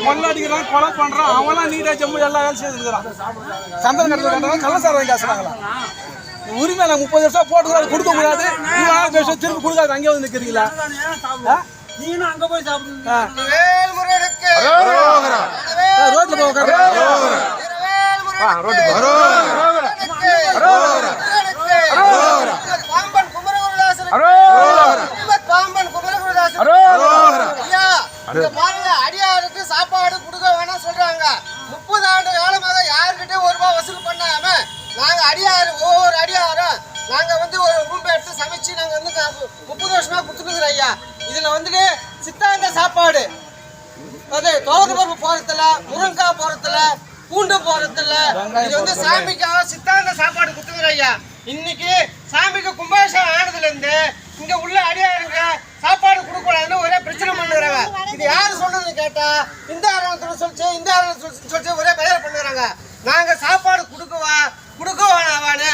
கொள்ளடிக்கிறான் கொலை பண்றான். அவன்லாம் நீட்டா ஜம்மு எல்லா வேலையும் செய்துக்கிறான் சந்தன கட்டுறாங்க கள்ளசாரம் காசுறாங்களா? உரிமை நான் முப்பது வருஷம் போட்டு கொடுக்க முடியாது. நாள் பேச திரும்ப கொடுக்காது அங்கே வந்து நிற்கிறீங்களா நீனும் அங்க போய் சாப்பிடுங்க வேல்முருகனுக்கு ரோட்ல போய் அடியாருக்கு சாப்பாடு கொடுக்க வேணாம் சொல்றாங்க. முப்பது ஆண்டு காலமாக யாருக்கிட்டே ஒரு ரூபாய் வசூல் பண்ணாம நாங்க அடியாரு ஒவ்வொரு அடியாரும் நாங்க வந்து ஒரு ரூம் எடுத்து சமைச்சு நாங்க வந்து கா- முப்பது வருஷமா கொடுத்துருக்குறோம் ஐயா. இதுல வந்துட்டு சித்தாந்த சாப்பாடு. அது தோறு பருப்பு போறதுல முருங்கைக்காய் போறதுல பூண்டு போறதுல இது வந்து சாமிக்காக சித்தாந்த சாப்பாடு கொடுத்துருக்குறோம் ஐயா. இன்னைக்கு சாமிக்கு கும்பாபிஷேகம் ஆனதுல இருந்து இங்க உள்ள அடியாருங்க சாப்பாடு கொடுக்கூடாதுன்னு ஒரே பிரச்சனை பண்ணுறாங்க. இது யாரு சொன்னதுன்னு கேட்டா இந்த ஆரம்பத்துல சொல்லிச்சு இந்த ஆரம்பத்துல சொல்லிச்சு ஒரே பெயர் பண்ணுறாங்க. நாங்க சாப்பாடு கொடுக்கவா கொடுக்க வேணாவான்னு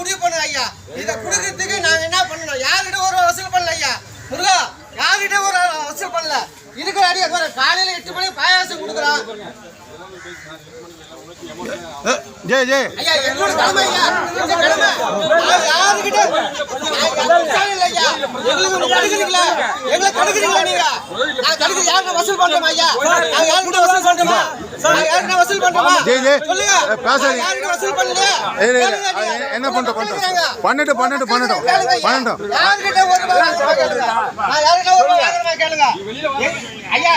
முடிவு பண்ணுங்க ஐயா. இதை கொடுக்கறதுக்கு நாங்க என்ன பண்ணணும்? யார்கிட்ட ஒரு வசூல் பண்ணல ஐயா? முருகா யார்கிட்ட ஒரு வசூல் பண்ணல? இருக்கிற அடியார் காலையில எட்டு மணிக்கு பாயாசம் கொடுக்குறான். ஜெய் ஜெய். என்ன பண்றோம். பன்னெண்டு பன்னெண்டு பன்னெண்டு. பன்னெண்டு. ஐயா,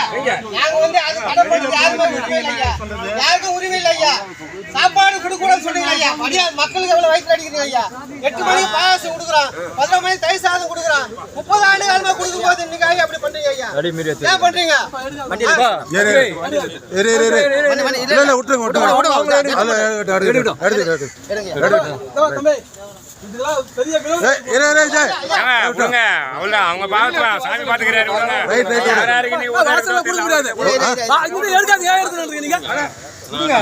நாங்க வந்து அது கடை போடுறது யாருமே உரிமை இல்லை ஐயா. யாருக்கும் உரிமை இல்லை ஐயா. சாப்பாடு கொடுக்கூடாதுன்னு மதிய மக்களுக்கு எவ்வளவு வயித்துல அடிக்கிறீங்க ஐயா. எட்டு மணிக்கு பாயாசம் கொடுக்குறோம். பதினொரு மணிக்கு தயிர் சாதம் கொடுக்குறோம். முப்பது ஆண்டு காலமா கொடுக்கும்போது இன்னைக்கு ஐயா அப்படி பண்றீங்க ஐயா. ஏன் பண்றீங்க? அவங்க. சாமி எடுத்துட்டு நீங்க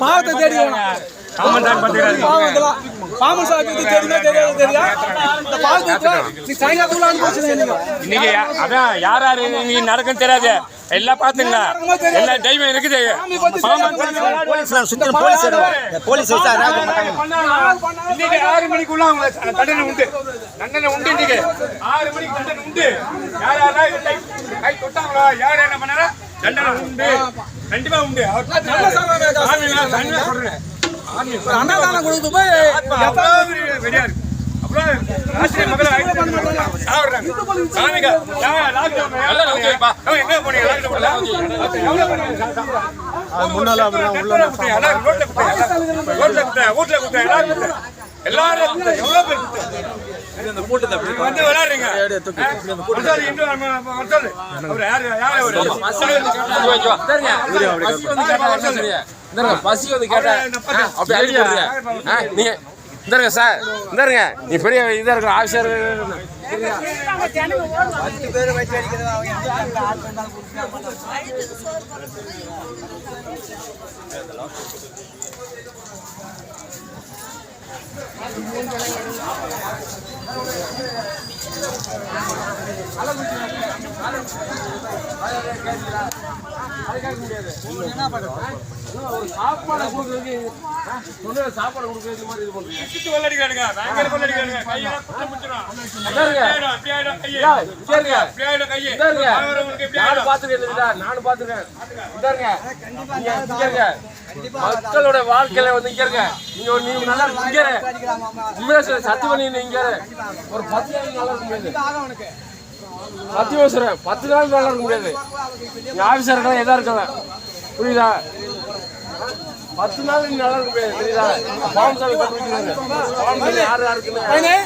பாவத்தை தேடி தெரியுமா தெரியாது தெரியா இந்த நீ சாயங்காலத்துக்குள்ள அனுபவிச்சு நீங்க. இன்னைக்கு அதான் யார் யாரு நீ நடக்கும் தெரியாது. எல்லாம் பாத்துங்க எல்லா டைமும் இருக்குது. பாம்பன் போலீஸ் இன்னைக்கு ஆறு மணிக்குள்ள அவங்க தண்டனை உண்டு. தண்டனை உண்டு இன்னைக்கு. ஆறு மணிக்கு தண்டனை உண்டு. யார் யாரா கை கை தொட்டாங்களோ? யார் என்ன பண்ணாரோ? தண்டனை உண்டு. கண்டிப்பா உண்டு. அவர் அன்னதானம் கொடுத்து போய் வெறியா இருக்கு. முன்னால உள்ள ரோட்ல குத்தாங்க வீட்ல குத்தாங்க எல்லாரும் எல்லாரும் வந்து விளையாடுறீங்க. பசி வந்து அப்படி ஆ, நீங்க இந்தாருங்க சார். இந்தாருங்க. நீ பெரிய இதா இருக்க ஆஃபீஸர் அளவு சாப்பாடு கொடுக்குறதுக்கு சொன்ன சாப்பாடு மாதிரி இது பண்றீங்க வெள்ளடிக்கிறானுங்க பயங்கர வெள்ளடிக்கிறானுங்க கையெல்லாம் முடிச்சிடும் ஆயிடும் ஆயிடும் நானும் பாத்துருக்கேன் நானும் பாத்துருக்கேன் மக்களோட வாழ்க்கையில வந்து இங்க இருக்க நீங்க ஒரு- நீங்க நல்லா இங்க உண்மையா பண்ணி இங்க ஒரு பத்து நாள் நல்லா முடியாது சத்தியம் பத்து நாள் வேலை இருக்க முடியாது. நீ ஆபீசர் இருக்கலாம் எதாக இருக்கலாம் புரியுதா? பத்து நாள் நீ நல்லா இருக்க முடியாது. புரியுதா? பாவம் சாமி கண்டுபிடிக்கிறாங்க பாவம் சாமி யார் யாருக்குன்னு?